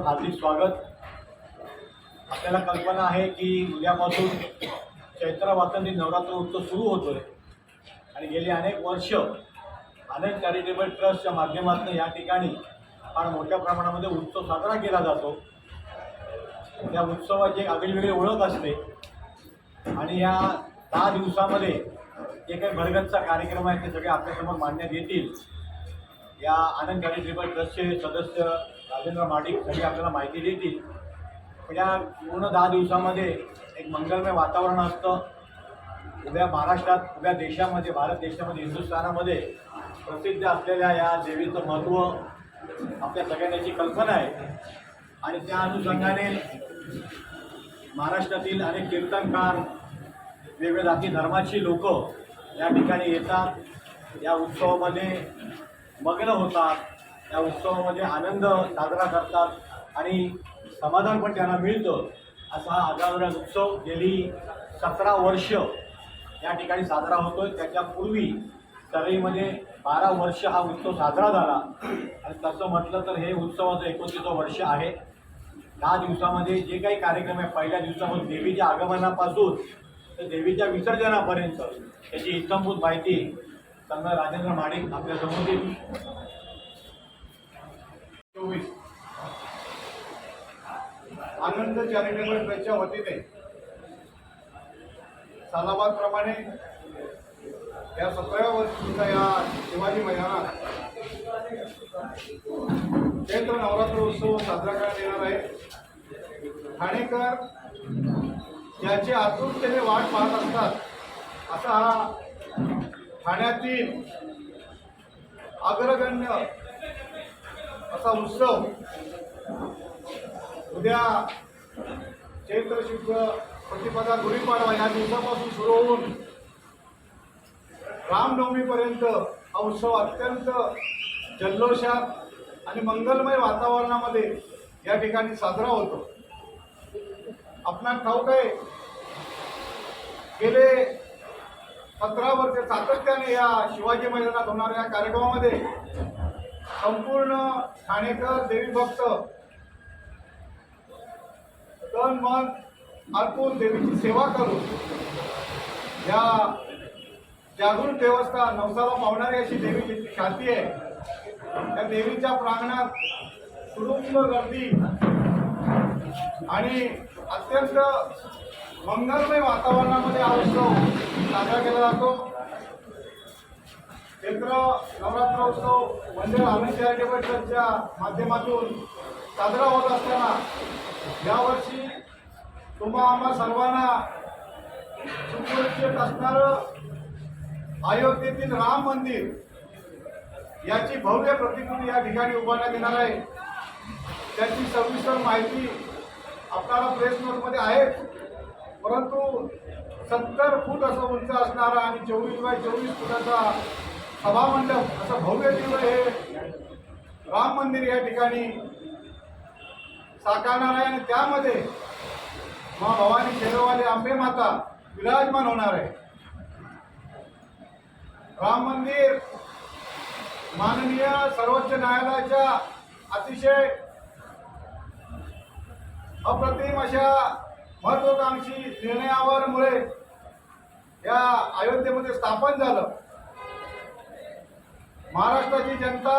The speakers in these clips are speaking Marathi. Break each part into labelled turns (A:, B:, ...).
A: सर्वांचं हार्दिक स्वागत. आपल्याला कल्पना आहे की उद्यापासून चैत्र वासंती नवरात्र उत्सव सुरू होतोय. आणि गेली अनेक वर्ष अनेक चॅरिटेबल ट्रस्टच्या माध्यमातून या ठिकाणी फार मोठ्या प्रमाणामध्ये उत्सव साजरा केला जातो. या उत्सवाची एक आगळीवेगळी ओळख असते. आणि या दहा दिवसामध्ये जे काही भरगतचा कार्यक्रम आहे ते सगळे आपल्यासमोर मांडण्यात येतील. या आनंद चॅरिटेबल ट्रस्टचे सदस्य राजेंद्र माडिक सगळे आपल्याला माहिती देतील. पण या पूर्ण दहा दिवसामध्ये एक मंगलमय वातावरण असतं. उभ्या महाराष्ट्रात उभ्या देशामध्ये भारत देशामध्ये हिंदुस्थानामध्ये प्रसिद्ध असलेल्या या देवीचं महत्त्व आपल्या सगळ्यांची कल्पना आहे. आणि त्या अनुषंगाने महाराष्ट्रातील अनेक कीर्तनकार वेगवेगळ्या जाती धर्माची लोक या ठिकाणी येतात. या उत्सवामध्ये मग्न होतात. या उत्सवामध्ये आनंद साजरा करतात आणि समाधान पण त्यांना मिळतं. असा हा उत्सव गेली सतरा वर्ष या ठिकाणी साजरा होतो आहे त्याच्यापूर्वी तरईमध्ये बारा वर्ष हा उत्सव साजरा झाला. आणि तसं म्हटलं तर हे उत्सवाचं एकोणतीसं वर्ष आहे. दहा दिवसामध्ये जे काही कार्यक्रम आहे पहिल्या दिवसामध्ये देवीच्या आगमनापासून तर देवीच्या विसर्जनापर्यंत याची इत्तमभूत माहिती संघ राजेंद्र माडिक आपल्यासमोर देईल
B: चोवीस. आनंद चॅरिटेबल ट्रस्टच्या वतीने सालाबाद प्रमाणे या सतराव्या वर्षीच्या या शिवाजी मैदानात चैत्र नवरात्र उत्सव साजरा करण्यात येणार आहे. ठाणेकर याची आतुरतेने वाट पाहत असतात. असा हा ठाण्यातील अग्रगण्य असा उत्सव उद्या चैत्र शुद्ध प्रतिपदा गुढीपाडवा या दिवसापासून सुरू होऊन रामनवमीपर्यंत हा उत्सव अत्यंत जल्लोषात आणि मंगलमय वातावरणामध्ये या ठिकाणी साजरा होतो. आपणा ठाऊक आहे गेले सतरा वर्ष सातत्याने या शिवाजी मैदानात होणाऱ्या कार्यक्रमामध्ये संपूर्ण ठाणेकर देवी भक्त. तन मन अर्पून देवीची सेवा करून या जागृत देवस्थान नवसाला पावणारी अशी देवीची शांती आहे त्या देवीच्या प्रांगणात सुडुंब गर्दी आणि अत्यंत मंगलमय वातावरणामध्ये हा उत्सव साजरा केला जातो. चैत्र नवरात्र उत्सव मंदिर म्हणजे आनंद चॅरिटेबल ट्रस्टच्या माध्यमातून साजरा होत असताना यावर्षी तुम्हा आम्हा सर्वांना सुपरिचित असणारं अयोध्येतील राम मंदिर याची भव्य प्रतिकृती या ठिकाणी उभारण्यात येणार आहे. त्याची सविस्तर माहिती आपल्याला प्रेस नोटमध्ये आहे परंतु सत्तर फूट असं उंच असणारा आणि चोवीस बाय चोवीस फुटाचा सभामंडप असं भव्य दिव्य हे राम मंदिर या ठिकाणी साकारणार आहे आणि त्यामध्ये मा भवानी शेरोवाली आंबे माता विराजमान होणार आहे. राम मंदिर माननीय सर्वोच्च न्यायालयाच्या अतिशय अप्रतिम अशा महत्वाकांक्षी निर्णयावर मुळे या अयोध्येमध्ये स्थापन झालं. महाराष्ट्राची जनता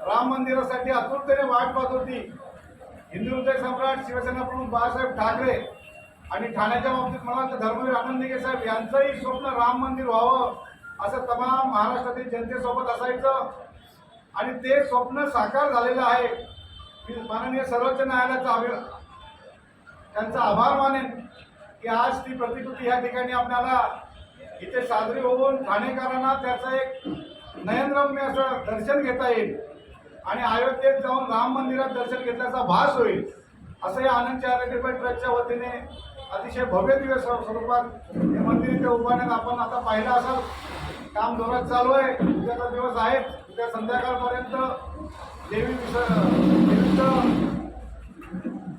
B: राम मंदिरासाठी आतुरतेने वाट पाहत होती. हिंदू हृदय सम्राट शिवसेना प्रमुख बाळासाहेब ठाकरे आणि ठाण्याच्या बाबतीत म्हणाल तर धर्मवीर आनंद दिघे साहेब यांचंही स्वप्न राम मंदिर व्हावं असं तमाम महाराष्ट्रातील जनतेसोबत असायचं. आणि ते स्वप्न साकार झालेलं आहे. मी माननीय सर्वोच्च न्यायालयाचा अभि त्यांचा आभार मानेन की आज ती प्रतिकृती या ठिकाणी आपल्याला इथे साजरी होऊन ठाणेकरांना त्याचं एक नयनरम्य असं दर्शन घेता येईल. आणि अयोध्येत जाऊन राम मंदिरात दर्शन घेतल्याचा भास होईल. असं या आनंद चॅरिटेबल ट्रस्टच्या वतीने अतिशय भव्य दिवस स्वरूपात हे मंदिर इथे उभारण्यात आपण आता पाहिलं असाल. काम जोरात चालू आहे. उद्याचा दिवस आहे उद्या संध्याकाळपर्यंत देवी विस- देवीचं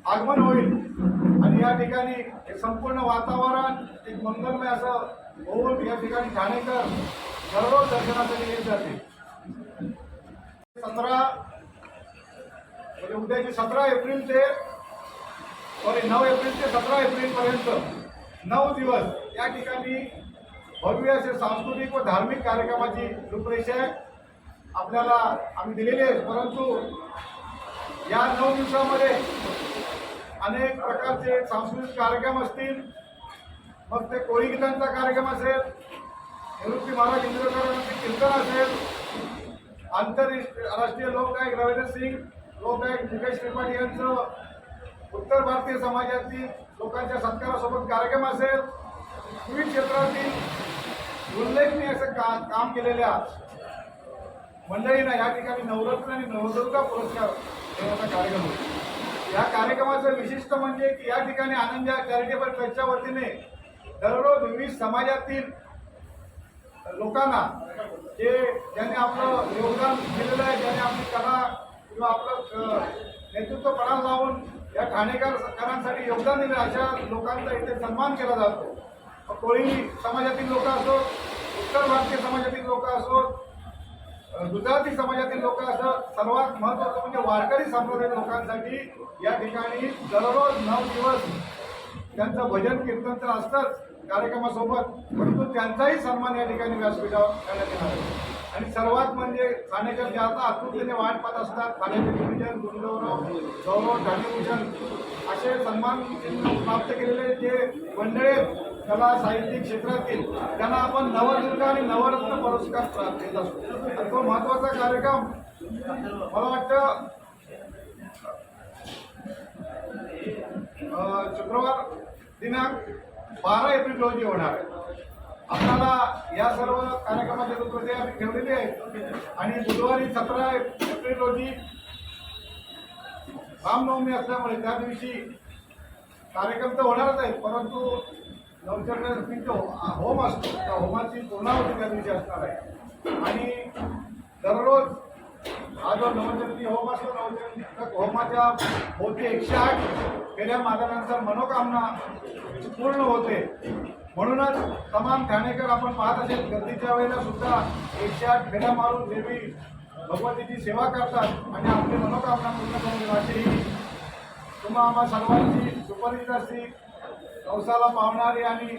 B: आगमन होईल. आणि या ठिकाणी एक संपूर्ण वातावरण एक मंगलमय असं होऊन या ठिकाणी ठाणेकर दररोज दर्शनासाठी येत जाते. सतरा म्हणजे उद्याची सतरा एप्रिल ते सॉरी नऊ एप्रिल ते सतरा एप्रिलपर्यंत नऊ दिवस या ठिकाणी भव्य असे सांस्कृतिक व धार्मिक कार्यक्रमाची रूपरेषा आपल्याला आम्ही दिलेली आहे परंतु या नऊ दिवसामध्ये अनेक प्रकारचे सांस्कृतिक कार्यक्रम असतील. मग ते कोळी गीतांचा कार्यक्रम असेल निवृत्ती महाराज इंदिरकरांचे कीर्तन असेल. आंतरराष्ट्रीय लोकगायक रवींद्र सिंग लोकगायक मुकेश त्रिपाठी यांचं उत्तर भारतीय समाजातील लोकांच्या सत्कारासोबत कार्यक्रम असेल. विविध क्षेत्रातील उल्लेखनीय असं का काम केलेल्या मंडळींना या ठिकाणी नवरत्न आणि नवदुर्गा पुरस्कार देण्याचा कार्यक्रम होतो या कार्यक्रमाचं विशिष्ट म्हणजे की या ठिकाणी आनंद चॅरिटेबल ट्रस्टच्या वतीने दररोज विविध समाजातील लोकांना जे ज्यांनी आपलं योगदान दिलेलं आहे ज्याने आपली कला किंवा आपलं नेतृत्व पणाला लावून या ठाणेकरांसाठी योगदान दिलं अशा लोकांचा इथे सन्मान केला जातो. कोळी समाजातील लोक असो उत्तर भारतीय समाजातील लोक असो गुजराती समाजातील लोक असं सर्वात महत्वाचं म्हणजे वारकरी संप्रदाय लोकांसाठी या ठिकाणी दररोज नऊ दिवस त्यांचं भजन कीर्तन तर असतंच. कार्यक्रमासोबत परंतु त्यांचाही सन्मान या ठिकाणी व्यासपीठावर करण्यात येणार आहे. आणि सर्वात म्हणजे ठाणेकर जे आता आतुरतेने वाट पाहत असतात ठाण्याचे डिव्हिजन गुंडवराव गौरव ठाणेभूषण असे सन्मान प्राप्त केलेले जे मंडळे आहेत, कला साहित्यिक क्षेत्रातील त्यांना आपण नवदुर्गा आणि नवरत्न पुरस्कार प्राप्त देत असतो. आणि तो महत्त्वाचा कार्यक्रम मला वाटतं शुक्रवार दिनांक बारा एप्रिल रोजी होणार आहे. आपल्याला या सर्व कार्यक्रमाची रूपरेषा आम्ही ठेवलेली आहे आणि बुधवारी सतरा एप्रिल रोजी रामनवमी असल्यामुळे त्या दिवशी कार्यक्रम तर होणारच आहेत परंतु नवचंद्र हो- होम असतो त्या होमाची पूर्णावती त्या दिवशी असणार आहे. आणि दररोज हा जो नवचंदी होम असतो नवचंदी होमाच्या होती एकशे आठ फेऱ्या मारल्यानंतर मनोकामना पूर्ण होते. म्हणूनच तमाम ठाणेकर आपण पाहत असेल गर्दीच्या वेळेला सुद्धा एकशे आठ फेऱ्या मारून देवी भगवतीची सेवा करतात आणि आपली मनोकामना पूर्ण करून अशी तुम्हा आम्हा सर्वांची सुपरिचित असती. नवसाला पावणारी आणि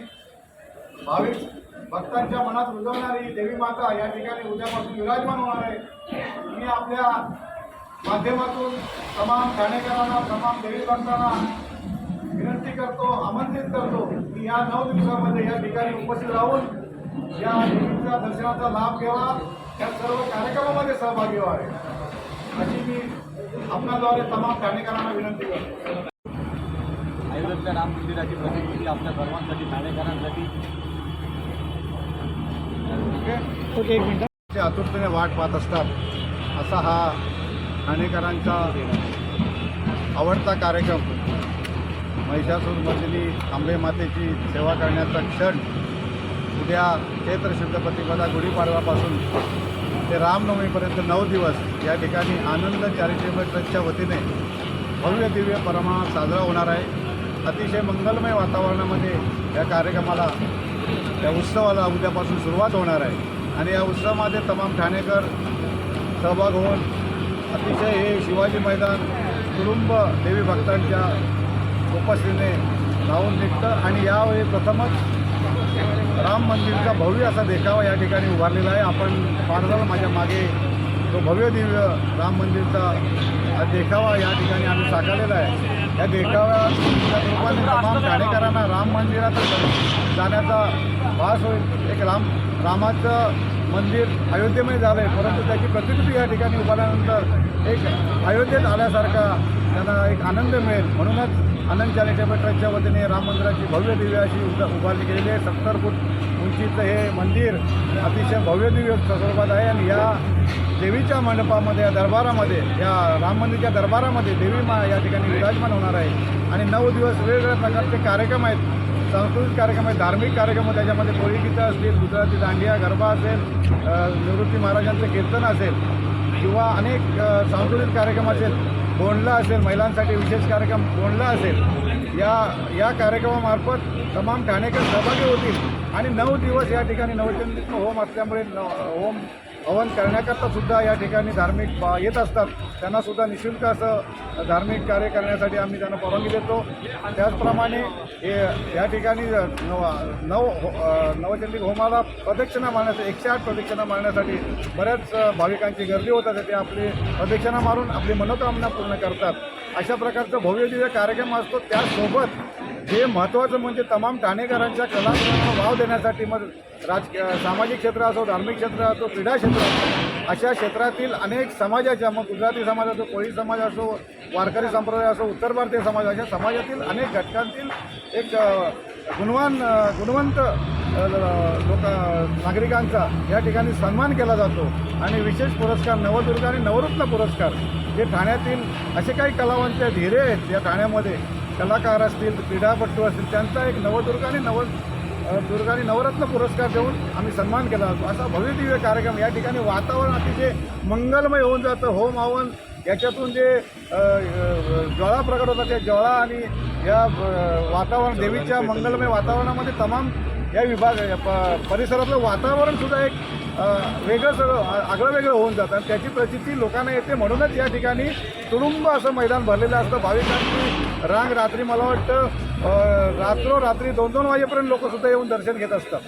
B: भाविक भक्तांच्या मनात रुजवणारी देवी माता या ठिकाणी उद्यापासून विराजमान होणार आहे. मी आपल्या माध्यमातून तमाम ठाणेकरांना तमाम देवी भक्तांना विनंती करतो आमंत्रित करतो की या नऊ दिवसामध्ये या ठिकाणी उपस्थित राहून या देवीच्या दर्शनाचा लाभ घ्यावा. या सर्व कार्यक्रमामध्ये सहभागी व्हावे. अशी मी आपणाद्वारे तमाम ठाणेकरांना विनंती करतो.
A: अयोध्येच्या राम मंदिराची प्रतिकृती आपल्या सर्वांसाठी ठाणेकरांसाठी.
B: ते आतुरतेने वाट पाहत असतात. असा हा ठाणेकरांचा आवडता कार्यक्रम महिषासूरमधली आंबे मातेची सेवा करण्याचा क्षण उद्या क्षेत्र शुद्ध प्रतिपदा गुढीपाडव्यापासून ते रामनवमीपर्यंत नऊ दिवस या ठिकाणी आनंद चॅरिटेबल ट्रस्टच्या वतीने भव्य दिव्य प्रमाणात साजरा होणार आहे. अतिशय मंगलमय वातावरणामध्ये या कार्यक्रमाला या उत्सवाला उद्यापासून सुरुवात होणार आहे. आणि या उत्सवामध्ये तमाम ठाणेकर सहभाग होऊन अतिशय हे शिवाजी मैदान कुटुंब देवी भक्तांच्या उपस्थितीने धावून निघतं आणि यावेळी प्रथमच राम मंदिरचा भव्य असा देखावा या ठिकाणी उभारलेला आहे. आपण पाहताल माझ्या मागे तो भव्य दिव्य राम मंदिरचा हा देखावा या ठिकाणी आम्ही साकारलेला आहे. या देखाव्याच्या रूपाने तमाम ठाणेकरांना राम मंदिरात जाण्याचा भास होईल. एक राम रामाचं मंदिर अयोध्येमध्ये झालं आहे परंतु त्याची प्रतिकृती या ठिकाणी उभारल्यानंतर एक अयोध्येत आल्यासारखा त्यांना एक आनंद मिळेल. म्हणूनच आनंद चॅरिटेबल ट्रस्टच्या वतीने राम मंदिराची भव्य दिव्य अशी उद उभारली गेलेली आहे. सत्तर फूट उंचीचं हे मंदिर अतिशय भव्य दिव्य स्वरूपात आहे आणि या देवीच्या मंडपामध्ये या दरबारामध्ये या राम मंदिरच्या दरबारामध्ये देवी मा या ठिकाणी विराजमान होणार आहे. आणि नऊ दिवस वेगवेगळ्या प्रकारचे कार्यक्रम आहेत. सांस्कृतिक कार्यक्रम आहे धार्मिक कार्यक्रम आहे त्याच्यामध्ये कोळीगीतं असतील गुजराती दांडिया गरबा असेल निवृत्ती महाराजांचं कीर्तन असेल किंवा अनेक सांस्कृतिक कार्यक्रम असेल बोंडला असेल महिलांसाठी विशेष कार्यक्रम बोंडला असेल या या कार्यक्रमामार्फत तमाम ठाणेकर सहभागी होतील. आणि नऊ दिवस या ठिकाणी नवचंद होम असल्यामुळे न होम हवन करण्याकरता सुद्धा या ठिकाणी धार्मिक बा- येत असतात. त्यांना सुद्धा निशुल्क असं धार्मिक कार्य करण्यासाठी आम्ही त्यांना परवानगी देतो. त्याचप्रमाणे हे या ठिकाणी नव नव हो- नवचंडिक होमाला प्रदक्षिणा मारण्यासाठी एकशे आठ प्रदक्षिणा मारण्यासाठी बऱ्याच भाविकांची गर्दी होतात ते आपली प्रदक्षिणा मारून आपली मनोकामना पूर्ण करतात. अशा प्रकारचा भव्य दिव्य कार्यक्रम असतो. त्यासोबत जे महत्त्वाचं म्हणजे तमाम ठाणेकरांच्या कलाकारांना वाव देण्यासाठी मग राजकीय सामाजिक क्षेत्र असो धार्मिक क्षेत्र असो क्रीडा क्षेत्र असो अशा क्षेत्रातील अनेक समाजाच्या मग गुजराती समाज असो कोळी समाज असो वारकरी संप्रदाय असो उत्तर भारतीय समाज अशा समाजातील अनेक घटकांतील एक गुणवान गुणवंत लोक नागरिकांचा या ठिकाणी सन्मान केला जातो. आणि विशेष पुरस्कार नवदुर्ग आणि नवरत्न पुरस्कार जे ठाण्यातील असे काही कलावंत धीरे आहेत या ठाण्यामध्ये कलाकार असतील क्रीडापटू असतील त्यांचा एक नवदुर्ग आणि नव दुर्गाने आणि नवरत्न पुरस्कार देऊन आम्ही सन्मान केला जातो. असा भव्यदिव्य कार्यक्रम या ठिकाणी वातावरण अतिशय मंगलमय होऊन जातं. होम हवन याच्यातून जे ज्वाळा प्रकट होतात त्या ज्वाळा आणि या वातावरण देवीच्या मंगलमय वातावरणामध्ये तमाम या विभाग या प परिसरातलं वातावरण सुद्धा एक वेगळं सगळं आगळं वेगळं होऊन जातं. आणि त्याची प्रचिती लोकांना येते म्हणूनच या ठिकाणी तुडुंब असं मैदान भरलेलं असतं. भाविकांची रांग रात्री मला वाटतं अ, रात्रोरात्री दोन दोन वाजेपर्यंत लोकसुद्धा येऊन दर्शन घेत असतात.